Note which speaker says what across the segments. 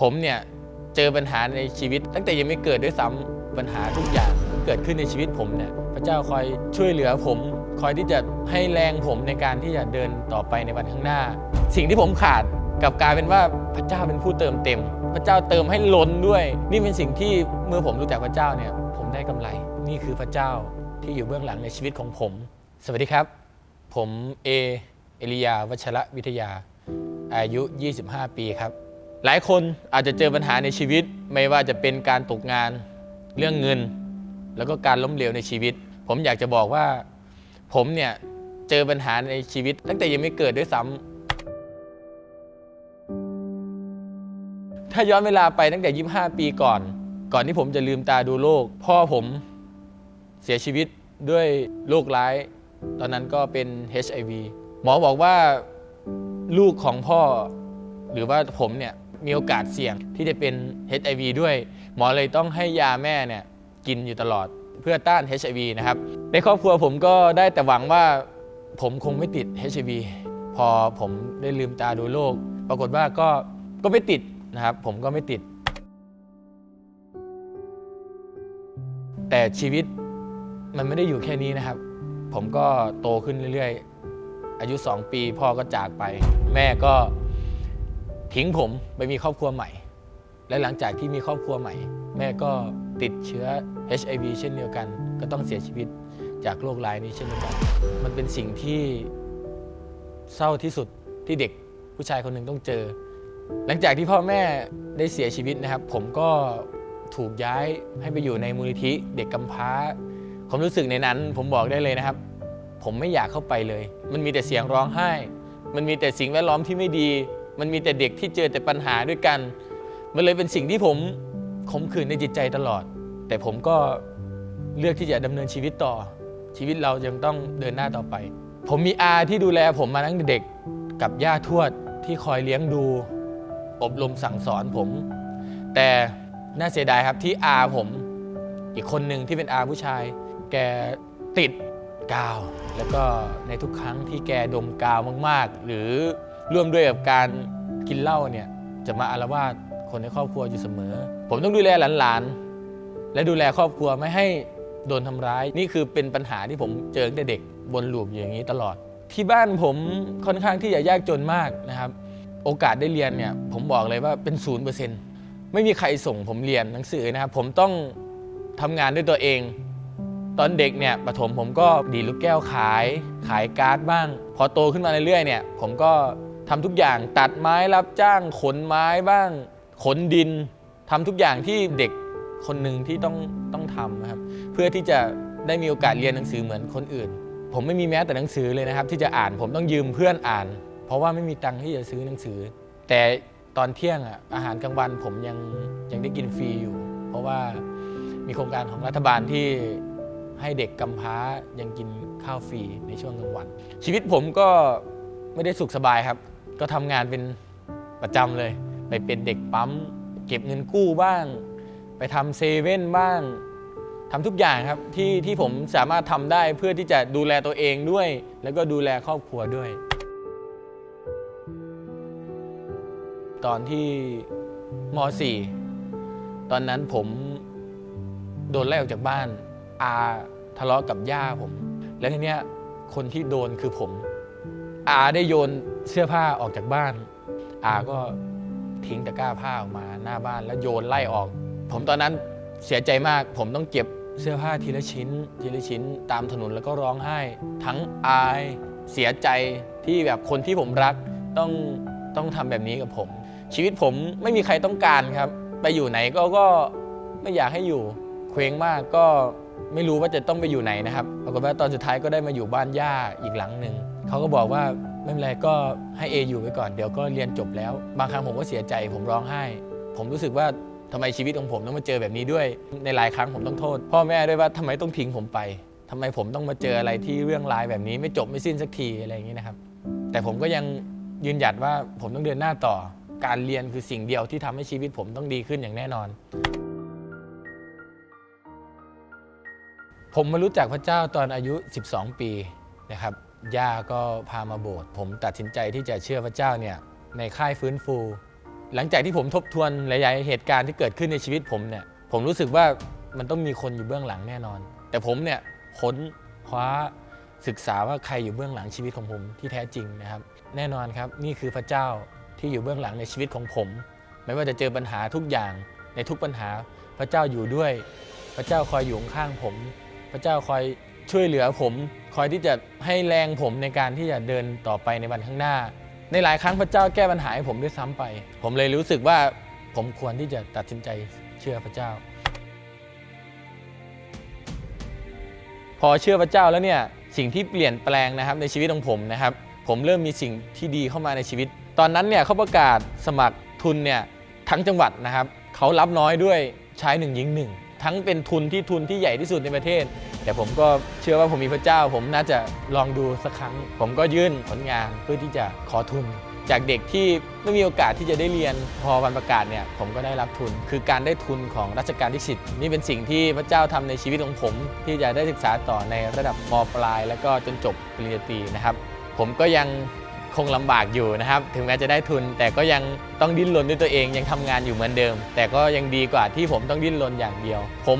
Speaker 1: ผมเนี่ยเจอปัญหาในชีวิต ตั้งแต่ยังไม่เกิดด้วยซ้ำปัญหาทุกอย่างเกิดขึ้นในชีวิตผมเนี่ยพระเจ้าคอยช่วยเหลือผม คอยที่จะให้แรงผมในการที่จะเดินต่อไปในวันข้างหน้า สิ่งที่ผมขาดกับกลายเป็นว่าพระเจ้าเป็นผู้เติมเต็ม พระเจ้าเติมให้ล้นด้วย นี่เป็นสิ่งที่เมื่อผมรู้จักพระเจ้าเนี่ยผมได้กำไร นี่คือพระเจ้าที่อยู่เบื้องหลังในชีวิตของผม สวัสดีครับ ผมเอเอลียาวัชระวิทยา อายุ 25 ปีครับ หลายคนอาจจะเจอปัญหาในชีวิต ไม่ว่าจะเป็นการตกงานเรื่องเงิน แล้วก็การล้มเหลวในชีวิต ผมอยากจะบอกว่า ผมเนี่ยเจอปัญหาในชีวิต ตั้งแต่ยังไม่เกิดด้วยซ้ำถ้าย้อนเวลาไปตั้งแต่ 25 ปีก่อน ก่อนที่ผมจะลืมตาดูโลก พ่อผมเสียชีวิตด้วยโรคร้าย ตอนนั้นก็เป็น HIV หมอบอกว่าลูกของพ่อหรือว่าผมเนี่ย มีโอกาสเสี่ยงที่จะเป็น HIV ด้วย หมอเลยต้องให้ยาแม่เนี่ยกินอยู่ตลอดเพื่อต้าน HIV นะครับในครอบครัวผมก็ได้แต่หวังว่าผมคงไม่ติด HIV พอผมได้ลืมตาดูโลก ปรากฏว่าก็ก็ไม่ติดนะครับ ผมก็ไม่ติด แต่ชีวิตมันไม่ได้อยู่แค่นี้นะครับ ผมก็โตขึ้นเรื่อยๆ อายุ 2 ปีพ่อก็จากไป แม่ก็ ทิ้งผมไปมีครอบครัวใหม่ และหลังจากที่มีครอบครัวใหม่ แม่ก็ติดเชื้อ HIV เช่นเดียวกัน ก็ต้องเสียชีวิตจากโรคร้ายนี้เช่นเดียวกัน มันเป็นสิ่งที่เศร้าที่สุดที่เด็กผู้ชายคนหนึ่งต้องเจอ หลังจากที่พ่อแม่ได้เสียชีวิตนะครับ ผมก็ถูกย้ายให้ไปอยู่ในมูลนิธิเด็กกำพร้าความรู้สึกในนั้น ผมบอกได้เลยนะครับ ผมไม่อยากเข้าไปเลย มันมีแต่เสียงร้องไห้ มันมีแต่สิ่งแวดล้อมที่ไม่ดี มันมีแต่เด็กที่เจอแต่ปัญหาด้วยกัน มันเลยเป็นสิ่งที่ผมขมขื่นในจิตใจตลอด แต่ผมก็เลือกที่จะดำเนินชีวิตต่อ ชีวิตเรายังต้องเดินหน้าต่อไป ผมมีอาที่ดูแลผมมาตั้งแต่เด็กกับย่าทวดที่คอยเลี้ยงดู อบรมสั่งสอนผม แต่น่าเสียดายครับที่อาผมอีกคนหนึ่งที่เป็นอาผู้ชาย แกติดกาว แล้วก็ในทุกครั้งที่แกดมกาวมาก ๆ หรือ ร่วมด้วยกับการกินเหล้าเนี่ยจะมาอารวาสคนในครอบครัวอยู่เสมอ ผมต้องดูแลหลานๆ และดูแลครอบครัวไม่ให้โดนทำร้าย นี่คือเป็นปัญหาที่ผมเจอตั้งแต่เด็กวนลูปอย่างนี้ตลอด ที่บ้านผมค่อนข้างที่จะยากจนมากนะครับ โอกาสได้เรียนเนี่ยผมบอกเลยว่าเป็นศูนย์เปอร์เซ็นต์ไม่มีใครส่งผมเรียนหนังสือนะครับ ผมต้องทำงานด้วยตัวเอง ตอนเด็กเนี่ยประถมผมก็ดีลูกแก้วขาย ขายการ์ดบ้าง พอโตขึ้นมาเรื่อยๆเนี่ย ผมก็ ทำทุกอย่างตัดไม้รับจ้างขนไม้บ้างขนดินทำทุกอย่างที่เด็กคนหนึ่งที่ต้องต้องทำครับเพื่อที่จะได้มีโอกาสเรียนหนังสือเหมือนคนอื่น ผมไม่มีแม้แต่หนังสือเลยนะครับ ที่จะอ่านผมต้องยืมเพื่อนอ่าน เพราะว่าไม่มีตังค์ที่จะซื้อหนังสือ แต่ตอนเที่ยงอะอาหารกลางวันผมยังยังได้กินฟรีอยู่ เพราะว่ามีโครงการของรัฐบาลที่ให้เด็กกำพร้ายังกินข้าวฟรีในช่วงกลางวัน ชีวิตผมก็ไม่ได้สุขสบายครับ ก็ทำงานเป็นประจำเลย ไปเป็นเด็กปั๊ม เก็บเงินกู้บ้าง ไปทำเซเว่นบ้างทำทุกอย่างครับที่ที่ผมสามารถทำได้เพื่อที่จะดูแลตัวเองด้วย แล้วก็ดูแลครอบครัวด้วย ตอนที่ม .4 ตอนนั้นผมโดนไล่ออกจากบ้าน อาทะเลาะกับย่าผม แล้วทีเนี้ยคนที่โดนคือผม อาได้โยน เสื้อผ้าออกจากบ้านอาก็ทิ้งตะกร้าผ้าออกมาหน้าบ้านแล้วโยนไล่ออก ผมตอนนั้นเสียใจมาก ผมต้องเก็บเสื้อผ้าทีละชิ้น ทีละชิ้นตามถนนแล้วก็ร้องไห้ ทั้งอายเสียใจที่แบบคนที่ผมรักต้องต้องทำแบบนี้กับผม ชีวิตผมไม่มีใครต้องการครับ ไปอยู่ไหนก็ก็ไม่อยากให้อยู่เคว้งมากก็ไม่รู้ว่าจะต้องไปอยู่ไหนนะครับปรากฏว่าตอนสุดท้ายก็ได้มาอยู่บ้านย่าอีกหลังหนึ่งเขาก็บอกว่า ไม่เป็นไรก็ให้เออยู่ไว้ก่อนเดี๋ยวก็เรียนจบแล้ว บางครั้งผมก็เสียใจผมร้องไห้ ผมรู้สึกว่าทำไมชีวิตของผมต้องมาเจอแบบนี้ด้วย ในหลายครั้งผมต้องโทษ พ่อแม่ด้วยว่าทำไมต้องทิ้งผมไปทำไมผมต้องมาเจออะไรที่เรื่องร้ายแบบนี้ไม่จบไม่สิ้นสักทีอะไรอย่างนี้นะครับ แต่ผมก็ยังยืนหยัดว่าผมต้องเดินหน้าต่อ การเรียนคือสิ่งเดียวที่ทำให้ชีวิตผมต้องดีขึ้นอย่างแน่นอน ผมมารู้จักพระเจ้าตอนอายุ 12 ปีนะครับ ย่าก็พามาโบสถ์ผมตัดสินใจที่จะเชื่อพระเจ้าเนี่ยในค่ายฟื้นฟู หลังจากที่ผมทบทวนหลายๆเหตุการณ์ที่เกิดขึ้นในชีวิตผมเนี่ยผมรู้สึกว่ามันต้องมีคนอยู่เบื้องหลังแน่นอน แต่ผมเนี่ยค้นคว้าศึกษาว่าใครอยู่เบื้องหลังชีวิตของผมที่แท้จริงนะครับ แน่นอนครับนี่คือพระเจ้าที่อยู่เบื้องหลังในชีวิตของผม ไม่ว่าจะเจอปัญหาทุกอย่างในทุกปัญหาพระเจ้าอยู่ด้วย พระเจ้าคอยอยู่ข้างผม พระเจ้าคอยช่วยเหลือผม คอยที่จะให้แรงผมในการที่จะเดินต่อไปในวันข้างหน้า ในหลายครั้งพระเจ้าแก้ปัญหาให้ผมด้วยซ้ำไป ผมเลยรู้สึกว่าผมควรที่จะตัดสินใจเชื่อพระเจ้า พอเชื่อพระเจ้าแล้วเนี่ยสิ่งที่เปลี่ยนแปลงนะครับในชีวิตของผมนะครับ ผมเริ่มมีสิ่งที่ดีเข้ามาในชีวิต ตอนนั้นเนี่ยเขาประกาศสมัครทุนเนี่ยทั้งจังหวัดนะครับเขารับน้อยด้วยใช้หนึ่งยิงหนึ่งทั้งเป็นทุนที่ทุนที่ใหญ่ที่สุดในประเทศ แต่ผมก็เชื่อว่าผมมีพระเจ้า ผมน่าจะลองดูสักครั้ง ผมก็ยื่นผลงานเพื่อที่จะขอทุน จากเด็กที่ไม่มีโอกาสที่จะได้เรียนพอวันประกาศเนี่ยผมก็ได้รับทุน คือการได้ทุนของรัชกาลที่สิบนี่เป็นสิ่งที่พระเจ้าทำในชีวิตของผม ที่จะได้ศึกษาต่อในระดับมปลาย แล้วก็จนจบปริญญาตรีนะครับ ผมก็ยัง คงลำบากอยู่นะครับ ถึงแม้จะได้ทุน แต่ก็ยังต้องดิ้นรนด้วยตัวเองยังทำงานอยู่เหมือนเดิม แต่ก็ยังดีกว่าที่ผมต้องดิ้นรนอย่างเดียว ผม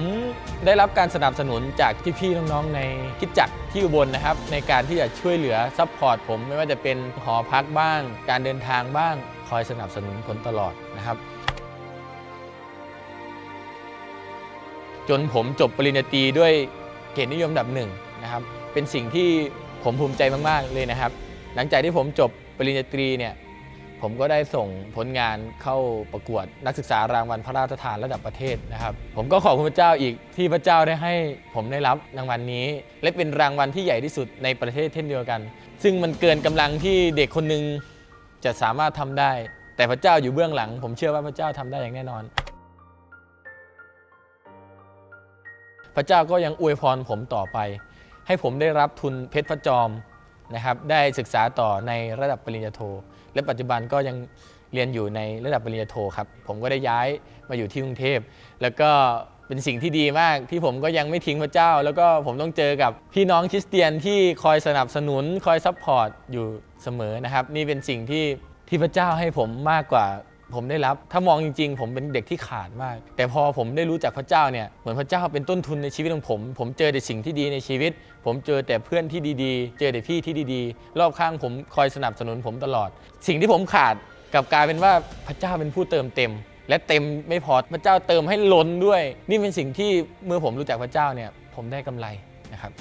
Speaker 1: ได้รับการสนับสนุนจากพี่ๆน้องๆในคิดจักรที่อุบลนะครับ ในการที่จะช่วยเหลือซัพพอร์ตผมไม่ว่าจะเป็นหอพักบ้าง การเดินทางบ้าง คอยสนับสนุนผลตลอดนะครับจนผมจบปริญญาตรีด้วยเกียรตินิยมดับหนึ่งนะครับ เป็นสิ่งที่ผมภูมิใจมาก ๆ เลยนะครับ หลังจากที่ผมจบปริญญาตรีเนี่ยผมก็ได้ส่งผลงานเข้าประกวดนักศึกษารางวัลพระราชทานระดับประเทศนะครับ ผมก็ขอบคุณพระเจ้าอีกที่พระเจ้าได้ให้ผมได้รับรางวัลนี้ และเป็นรางวัลที่ใหญ่ที่สุดในประเทศเช่นเดียวกัน ซึ่งมันเกินกำลังที่เด็กคนหนึ่งจะสามารถทำได้ แต่พระเจ้าอยู่เบื้องหลัง ผมเชื่อว่าพระเจ้าทำได้อย่างแน่นอน พระเจ้าก็ยังอวยพรผมต่อไป ให้ผมได้รับทุนเพชรพระจอม นะครับได้ศึกษาต่อในระดับปริญญาโท และปัจจุบันก็ยังเรียนอยู่ในระดับปริญญาโทครับผมก็ได้ย้ายมาอยู่ที่กรุงเทพ แล้วก็เป็นสิ่งที่ดีมากที่ผมก็ยังไม่ทิ้งพระเจ้า แล้วก็ผมต้องเจอกับพี่น้องคริสเตียนที่คอยสนับสนุนคอยซัพพอร์ตอยู่เสมอนะครับ นี่เป็นสิ่งที่ที่พระเจ้าให้ผมมากกว่า ผมได้รับ ถ้ามองจริง ๆ ผมเป็นเด็กที่ขาดมาก แต่พอผมได้รู้จักพระเจ้าเนี่ย เหมือนพระเจ้าเป็นต้นทุนในชีวิตของผม ผมเจอแต่สิ่งที่ดีในชีวิต ผมเจอแต่เพื่อนที่ดีๆ เจอแต่พี่ที่ดีๆ รอบข้างผมคอยสนับสนุนผมตลอด สิ่งที่ผมขาดกลับกลายเป็นว่าพระเจ้าเป็นผู้เติมเต็ม และเต็มไม่พอ พระเจ้าเติมให้ล้นด้วย นี่เป็นสิ่งที่เมื่อผมรู้จักพระเจ้าเนี่ย ผมได้กำไรนะครับ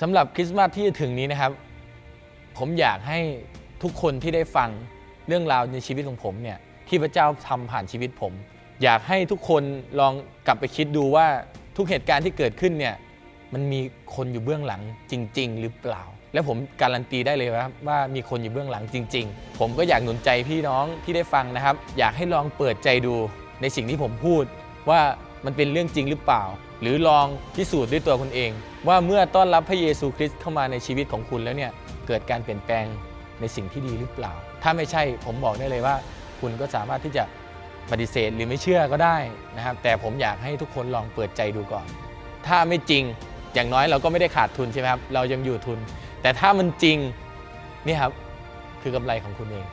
Speaker 1: สำหรับคริสต์มาสที่จะถึงนี้นะครับ ผมอยากให้ทุกคนที่ได้ฟังเรื่องราวในชีวิตของผมเนี่ยที่พระเจ้าทำผ่านชีวิตผม อยากให้ทุกคนลองกลับไปคิดดูว่าทุกเหตุการณ์ที่เกิดขึ้นเนี่ยมันมีคนอยู่เบื้องหลังจริง ๆ หรือเปล่า และผมการันตีได้เลยว่าว่ามีคนอยู่เบื้องหลังจริง ๆ ผมก็อยากหนุนใจพี่น้องที่ได้ฟังนะครับ อยากให้ลองเปิดใจดูในสิ่งที่ผมพูดว่ามันเป็นเรื่องจริงหรือเปล่า หรือลองพิสูจน์ด้วยตัวคุณเอง ว่าเมื่อต้อนรับพระเยซูคริสต์เข้ามาในชีวิตของคุณแล้วเนี่ยเกิดการเปลี่ยนแปลงในสิ่งที่ดีหรือเปล่า ถ้าไม่ใช่ผมบอกได้เลยว่า คุณก็สามารถที่จะปฏิเสธหรือไม่เชื่อก็ได้นะครับ แต่ผมอยากให้ทุกคนลองเปิดใจดูก่อน ถ้าไม่จริงอย่างน้อยเราก็ไม่ได้ขาดทุนใช่ไหมครับเรายังอยู่ทุน แต่ถ้ามันจริงนี่ครับคือกำไรของคุณเอง